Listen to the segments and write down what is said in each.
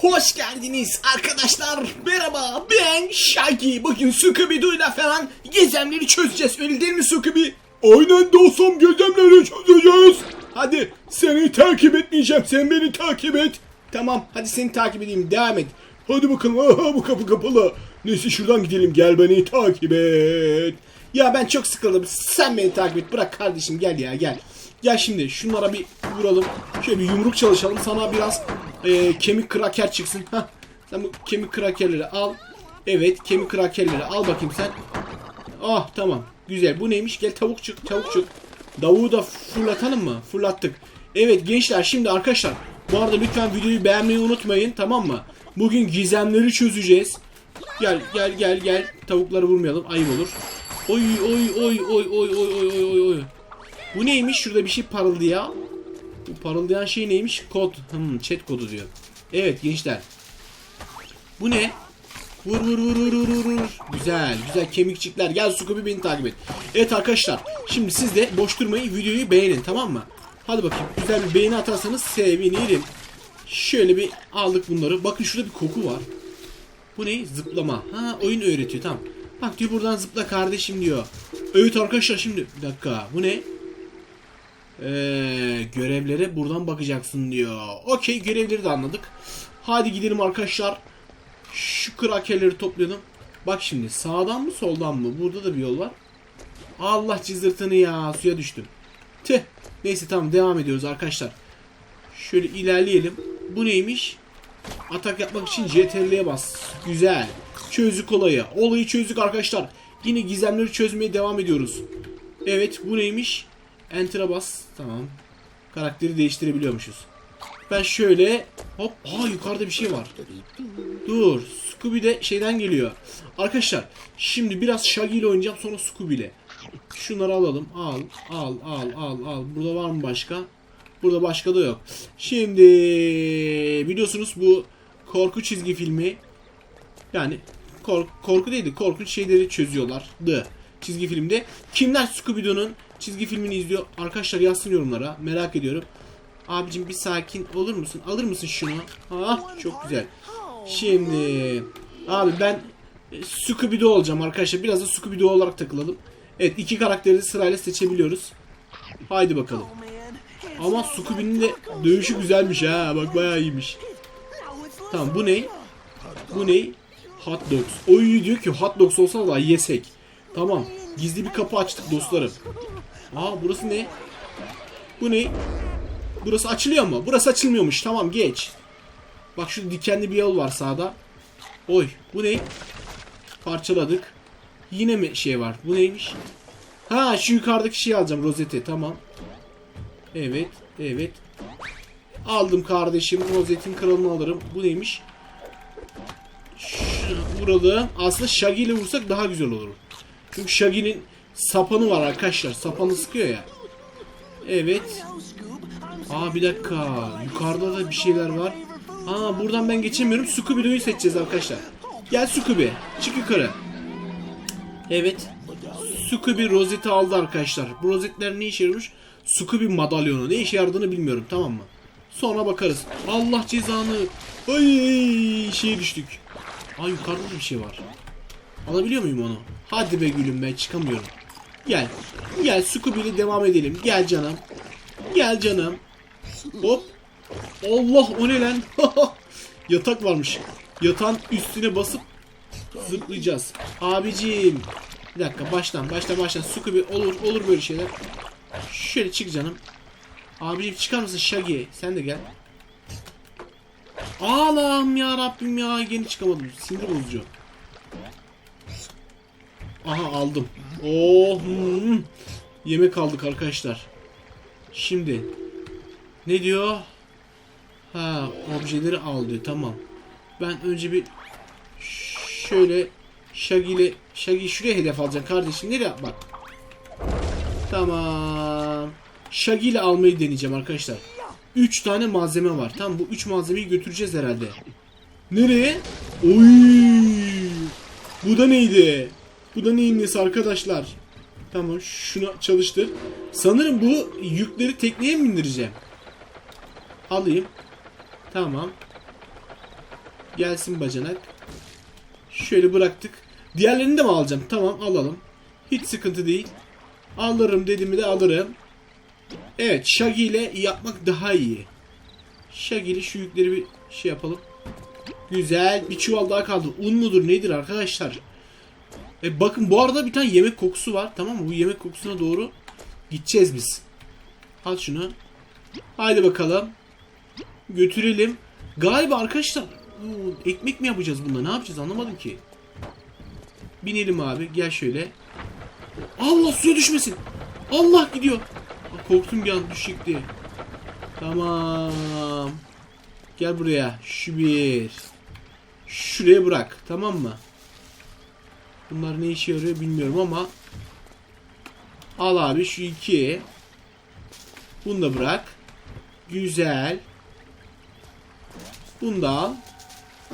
Hoş geldiniz arkadaşlar. Merhaba ben Shaggy. Bugün Scooby-Doo'yla falan gizemleri çözeceğiz. Öyle değil mi Scooby? Aynen dostum gizemleri çözeceğiz. Hadi Seni takip etmeyeceğim sen beni takip et. tamam hadi seni takip edeyim. Devam et. Hadi bakalım aha bu kapı kapalı. Neyse şuradan gidelim gel beni takip et. Ya ben çok sıkıldım. Sen beni takip et. Bırak kardeşim gel ya gel. Gel şimdi şunlara bir vuralım. Şöyle bir yumruk çalışalım. Sana biraz e, kemik kraker çıksın. Hah. Sen bu kemik krakerleri al. Evet kemik krakerleri al bakayım sen. Ah tamam. Güzel. Bu neymiş? Gel tavukçuk tavukçuk. Davuğu da fırlatalım mı? Fırlattık. Evet gençler şimdi arkadaşlar. Bu arada lütfen videoyu beğenmeyi unutmayın tamam mı? Bugün gizemleri çözeceğiz. Gel gel gel gel. Tavukları vurmayalım. Ayıp olur. Oy oy oy oy oy oy oy oy oy. Bu neymiş? Şurada bir şey parıldayan. Bu parıldayan şey neymiş? Kod. Hmm, chat kodu diyor. Evet gençler. Bu ne? Vur vur vur vur vur vur. Güzel güzel kemikçikler. Gel Scooby beni takip et. Evet arkadaşlar. Şimdi siz de boş durmayın videoyu beğenin tamam mı? Hadi bakayım. Güzel bir beğeni atarsanız sevinirim. Şöyle bir aldık bunları. Bakın şurada bir koku var. Bu ne? Zıplama. Ha oyun öğretiyor tamam. Bak diyor buradan zıpla kardeşim diyor. Evet arkadaşlar şimdi bir dakika. Bu ne? Ee, görevlere buradan bakacaksın diyor. Okey görevleri de anladık. Hadi gidelim arkadaşlar. Şu krakerleri toplayalım. Bak şimdi sağdan mı soldan mı? Burada da bir yol var. Allah cızırtını ya suya düştüm. Tüh. Neyse tamam devam ediyoruz arkadaşlar. Şöyle ilerleyelim. Bu neymiş? Atak yapmak için CTRL'ye bas. Güzel. Çözdük olayı. Olayı çözdük arkadaşlar. Yine gizemleri çözmeye devam ediyoruz. Evet bu neymiş? Enter'a bas. Tamam. Karakteri değiştirebiliyormuşuz. Ben şöyle hop aa yukarıda bir şey var. Dur. Scooby de şeyden geliyor. Arkadaşlar şimdi biraz Shaggy ile oynayacağım sonra Scooby ile. Şunları alalım. Al, al, al, al, al. Burada var mı başka? Burada başka da yok. Şimdi biliyorsunuz bu korku çizgi filmi yani kork- korku değildi. Korkunç şeyleri çözüyorlardı. Çizgi filmde. Kimler Scooby-Doo'nun çizgi filmini izliyor? Arkadaşlar yazsın yorumlara. Merak ediyorum. Abicim bir sakin olur musun? Alır mısın şunu? Ah çok güzel. Şimdi abi ben e, Scooby-Doo olacağım arkadaşlar. Biraz da Scooby-Doo olarak takılalım. Evet iki karakteri sırayla seçebiliyoruz. Haydi bakalım. Ama Scooby'nin de dövüşü güzelmiş ha. Bak bayağı iyiymiş. Tamam bu ne? Bu ne? Hot dogs. Oy diyor ki hot dogs olsa da yesek. Tamam. Gizli bir kapı açtık dostlarım. Aa burası ne? Bu ne? Burası açılıyor mu? Burası açılmıyormuş. Tamam geç. Bak şu dikenli bir yol var sağda. Oy bu ne? Parçaladık. Yine mi şey var? Bu neymiş? Ha şu yukarıdaki şeyi alacağım rozeti. Tamam. Evet. Evet. Aldım kardeşim. Rozetin kralını alırım. Bu neymiş? Şu vuralım. Aslında Shaggy ile vursak daha güzel olur. Çünkü Shaggy'nin sapanı var arkadaşlar. Sapanı sıkıyor ya. Evet. Aa bir dakika. Yukarıda da bir şeyler var. Aa buradan ben geçemiyorum. Scooby-Doo'yu seçeceğiz arkadaşlar. Gel Scooby. Çık yukarı. Evet. Scooby rozeti aldı arkadaşlar. Bu rozetler ne işe yarıyormuş? Scooby madalyonu. Ne işe yaradığını bilmiyorum tamam mı? Sonra bakarız. Allah cezanı. Ay şeye düştük. Aa yukarıda da bir şey var. Alabiliyor muyum onu? Hadi be gülüm ben çıkamıyorum. Gel. Gel Scooby ile devam edelim. Gel canım. Gel canım. Hop. Allah o ne lan? Yatak varmış. Yatağın üstüne basıp zıplayacağız. Abicim. Bir dakika baştan baştan baştan Scooby olur olur böyle şeyler. Şöyle çık canım. Abicim çıkar mısın Shaggy? Sen de gel. Allah'ım ya Rabbim ya yeni çıkamadım. Sinir bozucu. Aha aldım. Oh. hmm. Yemek aldık arkadaşlar. Şimdi ne diyor? Ha, objeleri al diyor. Tamam. Ben önce bir şöyle Shaggy ile Shaggy şuraya hedef alacaksın kardeşim. Nereye? Bak. Tamam. Shaggy ile almayı deneyeceğim arkadaşlar. 3 tane malzeme var. Tamam bu 3 malzemeyi götüreceğiz herhalde. Nereye? Oy! Bu da neydi? Bu da neyin nesi arkadaşlar? Tamam şunu çalıştır. Sanırım bu yükleri tekneye mi indireceğim? Alayım. Tamam. Gelsin bacanak. Şöyle bıraktık. Diğerlerini de mi alacağım? Tamam alalım. Hiç sıkıntı değil. Alırım dediğimi de alırım. Evet Shaggy ile yapmak daha iyi. Shaggy ile şu yükleri bir şey yapalım. Güzel. Bir çuval daha kaldı. Un mudur nedir arkadaşlar? E bakın bu arada bir tane yemek kokusu var. Tamam mı? Bu yemek kokusuna doğru gideceğiz biz. Al şunu. Haydi bakalım. Götürelim. Galiba arkadaşlar ekmek mi yapacağız bunda? Ne yapacağız anlamadım ki. Binelim abi. Gel şöyle. Allah suya düşmesin. Allah gidiyor. Aa, Korktum bir an düşecek. Tamam. Gel buraya. Şu bir. Şuraya bırak. Tamam mı? Bunlar ne işe yarıyor bilmiyorum ama. Al abi şu iki. Bunu da bırak. Güzel. Bunu da al.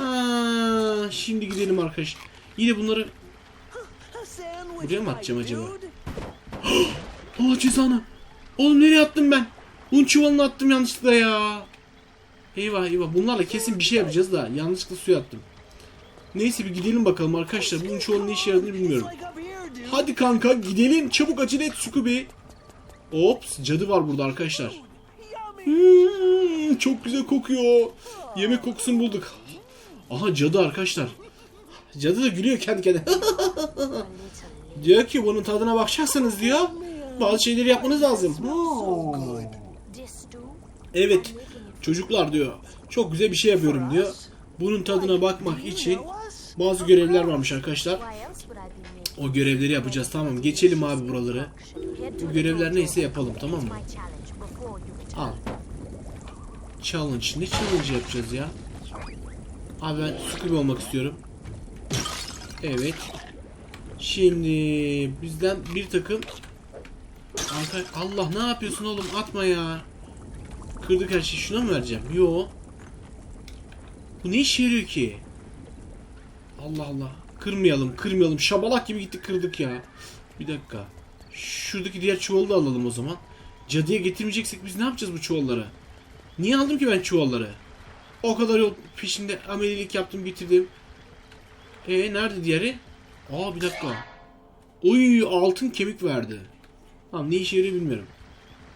Aa, şimdi gidelim arkadaşlar. Yine bunları Buraya mı atacağım acaba? Allah cezanı. Oğlum nereye attım ben? Un çuvalını attım yanlışlıkla ya. Eyvah eyvah. Bunlarla kesin bir şey yapacağız da yanlışlıkla suya attım. Neyse bir gidelim bakalım arkadaşlar. Bu un çuvalının ne işe yaradığını bilmiyorum. Hadi kanka gidelim. Çabuk acele et Scooby. Ops cadı var burada arkadaşlar. Hmm, çok güzel kokuyor. Yemek kokusunu bulduk. Aha cadı arkadaşlar. Cadı da gülüyor kendi kendine. diyor ki bunun tadına bakacaksınız diyor. Bazı şeyleri yapmanız lazım. Evet çocuklar diyor. Çok güzel bir şey yapıyorum diyor. Bunun tadına bakmak için bazı görevler varmış arkadaşlar. O görevleri yapacağız tamam Geçelim abi buraları. Bu görevler neyse yapalım tamam mı? Al. Challenge. Ne challenge yapacağız ya? Abi ben Scooby olmak istiyorum. Evet. Şimdi bizden bir takım. Allah ne yapıyorsun oğlum atma ya. Kırdık her şeyi şuna mı vereceğim? Yo. Bu ne işe yarıyor ki? Allah Allah. Kırmayalım kırmayalım. Şabalak gibi gittik kırdık ya. Bir dakika. Şuradaki diğer çuvalı da alalım o zaman. Cadıya getirmeyeceksek biz ne yapacağız bu çuvalları? Niye aldım ki ben çuvalları? O kadar yol peşinde amelilik yaptım bitirdim. E nerede diğeri? Aa bir dakika. Oy altın kemik verdi. Tamam ne işe yarıyor bilmiyorum.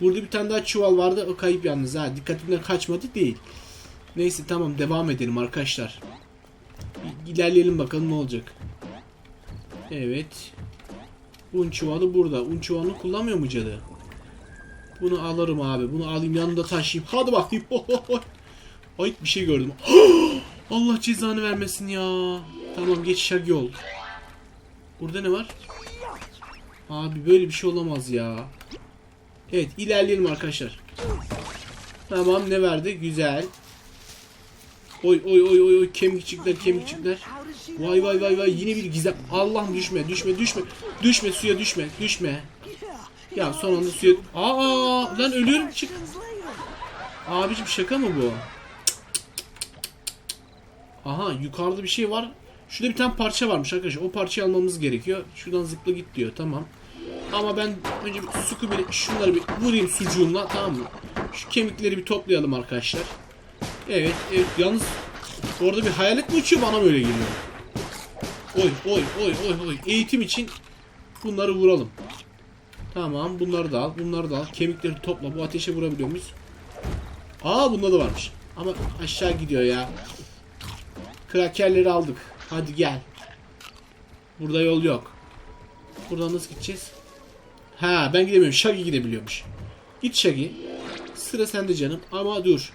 Burada bir tane daha çuval vardı. O kayıp yalnız ha. Dikkatimden kaçmadı değil. Neyse tamam devam edelim arkadaşlar. İlerleyelim bakalım ne olacak. Evet. Un çuvalı burada. Un çuvalını kullanmıyor mu cadı? Bunu alırım abi. Bunu alayım yanımda taşıyayım. Hadi bakayım. Ay bir şey gördüm. Allah cezanı vermesin ya. Tamam geç şagi ol. Burada ne var? Abi böyle bir şey olamaz ya. Evet ilerleyelim arkadaşlar. Tamam ne verdi? Güzel. Oy oy oy oy oy kemikçikler kemikçikler. Vay vay vay vay yine bir gizem. Allah'ım düşme düşme düşme. Düşme suya düşme düşme. Ya son anda suya... Aa lan ölüyorum çık. Abicim şaka mı bu? Aha yukarıda bir şey var. Şurada bir tane parça varmış arkadaşlar. O parçayı almamız gerekiyor. Şuradan zıpla git diyor. Tamam. Ama ben önce bir suku bir şunları bir vurayım sucuğumla tamam mı? Şu kemikleri bir toplayalım arkadaşlar. Evet, evet. Yalnız orada bir hayalet mi uçuyor bana böyle geliyor. Oy oy oy oy oy. Eğitim için bunları vuralım. Tamam bunları da al. Bunları da al. Kemikleri topla. Bu ateşe vurabiliyor muyuz? Aa bunda da varmış. Ama aşağı gidiyor ya. Krakerleri aldık. Hadi gel. Burada yol yok. Buradan nasıl gideceğiz? Ha ben gidemiyorum. Shaggy gidebiliyormuş. Git Shaggy. Sıra sende canım. Ama dur.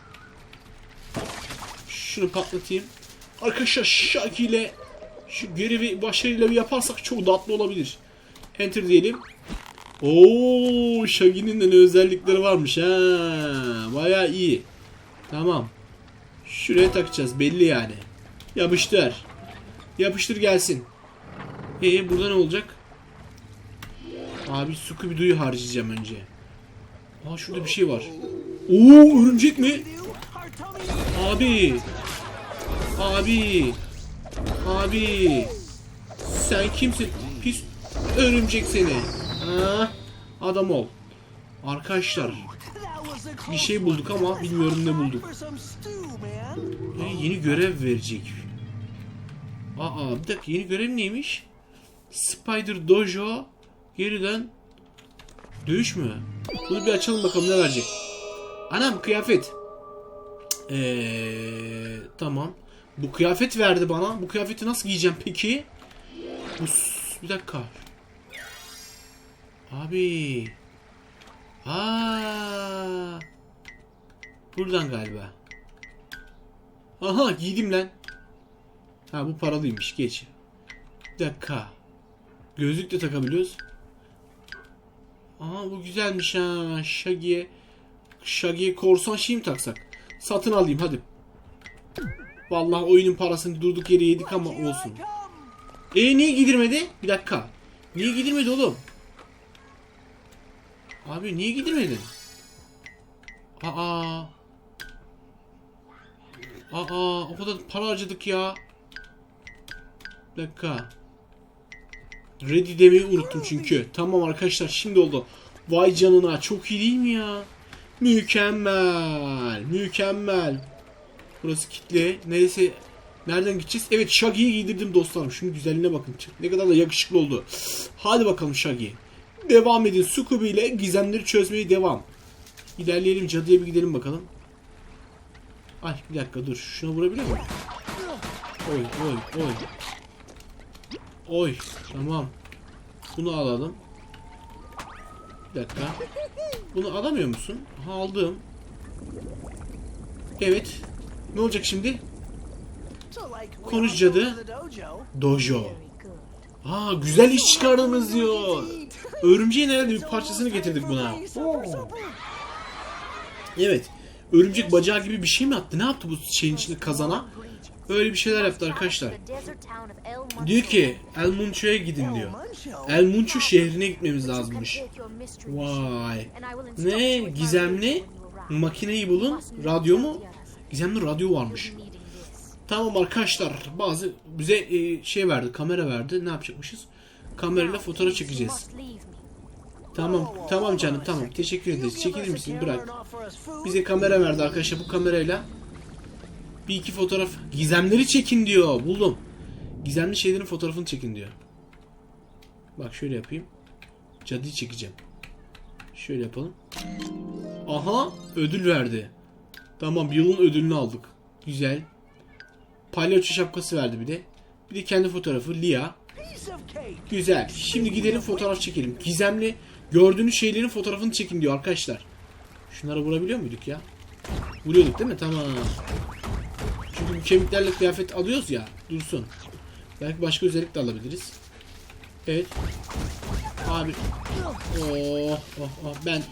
Şunu patlatayım. Arkadaşlar Shaggy ile şu görevi başarıyla bir yaparsak çok tatlı olabilir. Enter diyelim. Oo, Shaggy'nin de ne özellikleri varmış ha. Baya iyi. Tamam. Şuraya takacağız belli yani. Yapıştır. Yapıştır gelsin. Ee burada ne olacak? Abi Scooby-Doo'yu harcayacağım önce. Aa şurada bir şey var. Oo örümcek mi? Abi. Abi. Abi. Sen kimsin? Pis örümcek seni. Ha? Adam ol. Arkadaşlar bir şey bulduk ama bilmiyorum ne bulduk. E, yeni görev verecek. Aa bir dakika yeni görev neymiş? Spider Dojo geriden dövüş mü? Bunu bir açalım bakalım ne verecek. Anam kıyafet. Eee tamam. Bu kıyafet verdi bana. Bu kıyafeti nasıl giyeceğim peki? Bu s- bir dakika. Abi. Aa. Buradan galiba. Aha giydim lan. Ha bu paralıymış geç. Bir dakika. Gözlük de takabiliyoruz. Aha bu güzelmiş ha. Shaggy'e Shaggy'e korsan şey mi taksak? Satın alayım hadi. Vallahi oyunun parasını durduk yere yedik ama olsun. E niye giydirmedi? Bir dakika. Niye giydirmedi oğlum? Abi niye giydirmedin? Aa. Aa o kadar para harcadık ya. Bir dakika. Ready demeyi unuttum çünkü. Tamam arkadaşlar şimdi oldu. Vay canına çok iyi değil mi ya? Mükemmel. Mükemmel. Burası kitle. Neyse nereden gideceğiz? Evet Shaggy'yi giydirdim dostlarım. Şunun güzelliğine bakın. Ne kadar da yakışıklı oldu. Hadi bakalım Shaggy. Devam edin. Scooby ile gizemleri çözmeye devam. İlerleyelim cadıya bir gidelim bakalım. Ay bir dakika dur. Şuna vurabiliyor muyum? Oy oy oy. Oy tamam. Bunu alalım. Bir dakika. Bunu alamıyor musun? Aldım. Evet. Ne olacak şimdi? Konuş cadı. Dojo. Aa güzel iş çıkardınız diyor. Örümceğin herhalde bir parçasını getirdik buna. Evet. Örümcek bacağı gibi bir şey mi attı? Ne yaptı bu şeyin içinde kazana? Öyle bir şeyler yaptı arkadaşlar. Diyor ki El Muncho'ya gidin diyor. El Muncho şehrine gitmemiz lazımmış. Vay. Ne? Gizemli makineyi bulun. Radyo mu? Gizemli radyo varmış. Tamam arkadaşlar bazı bize e, şey verdi kamera verdi ne yapacakmışız? Kamerayla fotoğraf çekeceğiz. Tamam tamam canım tamam teşekkür ederiz. Çekilir misin bırak. Bize kamera verdi arkadaşlar bu kamerayla. Bir iki fotoğraf gizemleri çekin diyor buldum. Gizemli şeylerin fotoğrafını çekin diyor. Bak şöyle yapayım. Cadıyı çekeceğim. Şöyle yapalım. Aha ödül verdi. Tamam yılın ödülünü aldık. Güzel. Palyaço şapkası verdi bir de. Bir de kendi fotoğrafı Lia. Güzel. Şimdi gidelim fotoğraf çekelim. Gizemli gördüğünüz şeylerin fotoğrafını çekin diyor arkadaşlar. Şunları vurabiliyor muyduk ya? Vuruyorduk değil mi? Tamam. Çünkü bu kemiklerle kıyafet alıyoruz ya. Dursun. Belki başka özellik de alabiliriz. Evet. Abi. Oh, oh, oh. Ben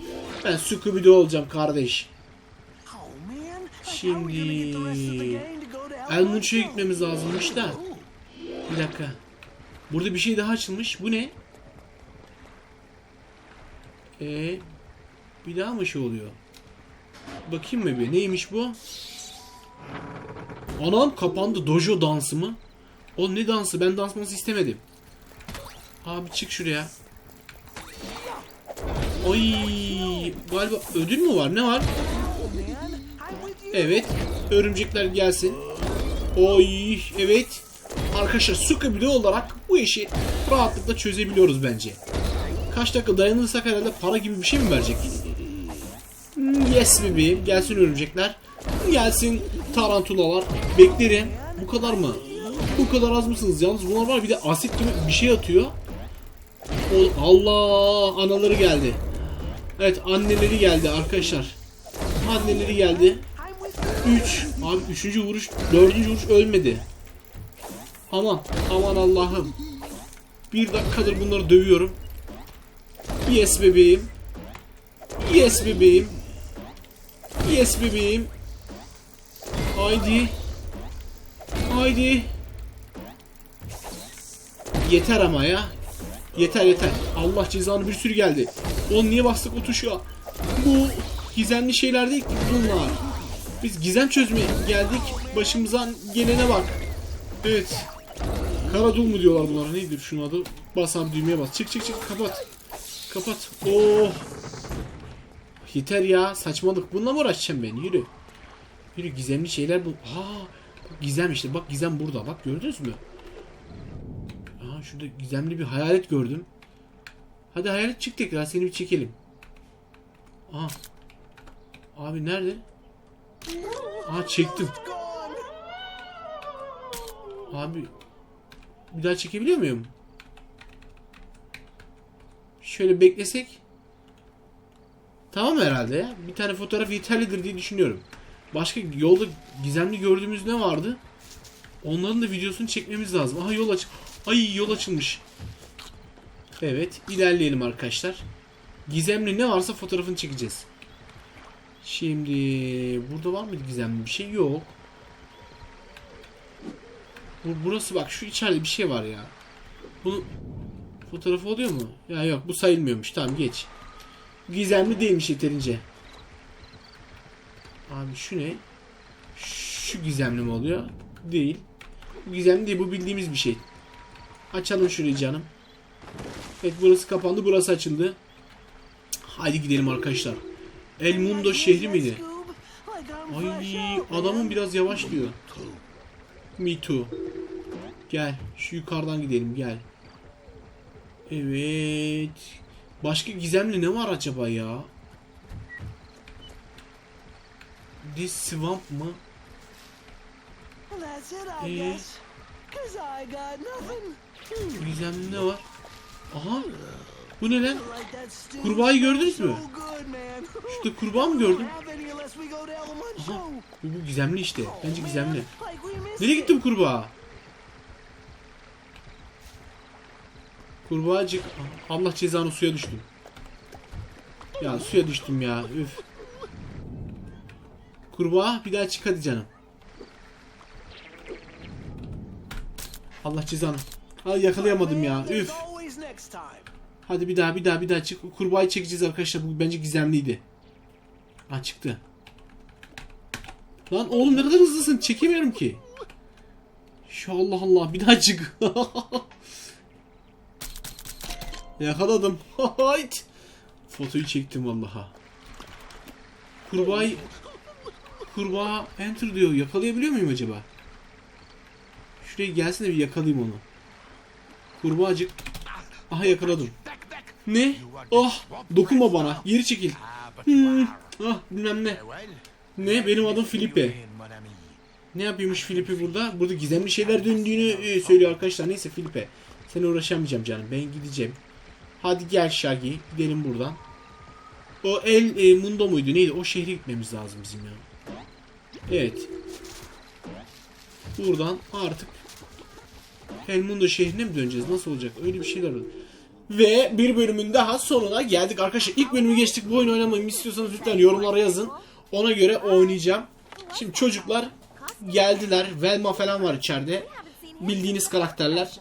ben Scooby-Doo olacağım kardeş. Şimdi El Muncho'ya gitmemiz lazımmış da. Bir dakika. Burada bir şey daha açılmış. Bu ne? Ee, bir daha mı şey oluyor? Bakayım mı bir? Neymiş bu? Anam kapandı. Dojo dansı mı? O ne dansı? Ben dansması istemedim. Abi çık şuraya. Oy, galiba ödül mü var? Ne var? Evet. Örümcekler gelsin. Oy, evet. Arkadaşlar Scooby olarak bu işi rahatlıkla çözebiliyoruz bence. Kaç dakika dayanırsak herhalde para gibi bir şey mi verecek? Hmm, Yes bebeğim. Gelsin örümcekler. Gelsin tarantulalar. Beklerim. Bu kadar mı? Bu kadar az mısınız? Yalnız bunlar var bir de asit gibi bir şey atıyor. O- Allah anaları geldi. Evet anneleri geldi arkadaşlar. Anneleri geldi. 3. Abi 3. vuruş, 4. vuruş ölmedi. Aman, aman Allah'ım. Bir dakikadır bunları dövüyorum. Yes bebeğim. Yes bebeğim. Yes bebeğim. Haydi. Haydi. Yeter ama ya. Yeter yeter. Allah cezanı bir sürü geldi. Oğlum niye bastık o tuşa? Bu gizemli şeyler değil ki bunlar. Biz gizem çözmeye geldik. Başımıza gelene bak. Evet. Karadul mu diyorlar bunlara? Neydir şunun adı? Bas abi düğmeye bas. Çık çık çık kapat. Kapat. Oh. Yeter ya. Saçmalık. Bununla mı uğraşacağım ben? Yürü. Yürü gizemli şeyler bu. Aa, Gizem işte. Bak Gizem burada. Bak gördünüz mü? Aa şurada gizemli bir hayalet gördüm. Hadi hayalet çık tekrar seni bir çekelim. Aa. Abi nerede? Aa çektim. Abi bir daha çekebiliyor muyum? Şöyle beklesek. Tamam herhalde ya. Bir tane fotoğraf yeterlidir diye düşünüyorum. Başka yolda gizemli gördüğümüz ne vardı? Onların da videosunu çekmemiz lazım. Aha yol aç. Ay yol açılmış. Evet, ilerleyelim arkadaşlar. Gizemli ne varsa fotoğrafını çekeceğiz. Şimdi burada var mıydı gizemli bir şey? Yok. Bu, burası bak şu içeride bir şey var ya. Bunu fotoğrafı oluyor mu? Ya yok bu sayılmıyormuş. Tamam geç. Gizemli değilmiş yeterince. Abi şu ne? Şu gizemli mi oluyor? Değil. Bu gizemli değil bu bildiğimiz bir şey. Açalım şurayı canım. Evet burası kapandı burası açıldı. Haydi gidelim arkadaşlar. El Mundo şehri miydi? Ay adamın biraz yavaş diyor. Me too. Gel şu yukarıdan gidelim gel. Evet. Başka gizemli ne var acaba ya? This swamp mı? Nothing. Gizemli ne var? Aha. Bu ne lan? Kurbağayı gördünüz mü? Şurada kurbağa mı gördüm? Aha. Bu, bu gizemli işte. Bence gizemli. Nereye it. gitti bu kurbağa? Kurbağacık. Allah cezanı suya düştüm. Ya suya düştüm ya. Üf. Kurbağa bir daha çık hadi canım. Allah cezanı. Hadi yakalayamadım ya. Üf. Hadi bir daha bir daha bir daha çık. Kurbağayı çekeceğiz arkadaşlar. Bu bence gizemliydi. Ha çıktı. Lan oğlum ne kadar hızlısın. Çekemiyorum ki. Şu Allah Allah bir daha çık. Yakaladım. Fotoyu çektim vallaha. Kurbağayı Kurbağa enter diyor. Yakalayabiliyor muyum acaba? Şuraya gelsin de bir yakalayayım onu. Kurbağacık. Aha yakaladım. Ne? Ah dokunma bana. Geri çekil. Hmm, ah bilmem ne. Ne? Benim adım Filipe. Ne yapıyormuş Filipe burada? Burada gizemli şeyler döndüğünü e, söylüyor arkadaşlar. Neyse Filipe. Seni uğraşamayacağım canım. Ben gideceğim. Hadi gel Shaggy. Gidelim buradan. O El e, Mundo muydu? Neydi? O şehre gitmemiz lazım bizim ya. Evet. Buradan artık El Mundo şehrine mi döneceğiz? Nasıl olacak? Öyle bir şeyler oldu. Ve bir bölümün daha sonuna geldik arkadaşlar. İlk bölümü geçtik. Bu oyunu oynamamı istiyorsanız lütfen yorumlara yazın. Ona göre oynayacağım. Şimdi çocuklar geldiler. Velma falan var içeride. Bildiğiniz karakterler.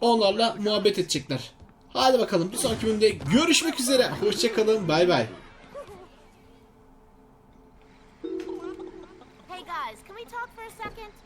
Onlarla muhabbet edecekler. Hadi bakalım bir sonraki bölümde görüşmek üzere. Hoşçakalın. Bay bay. We talk for a second?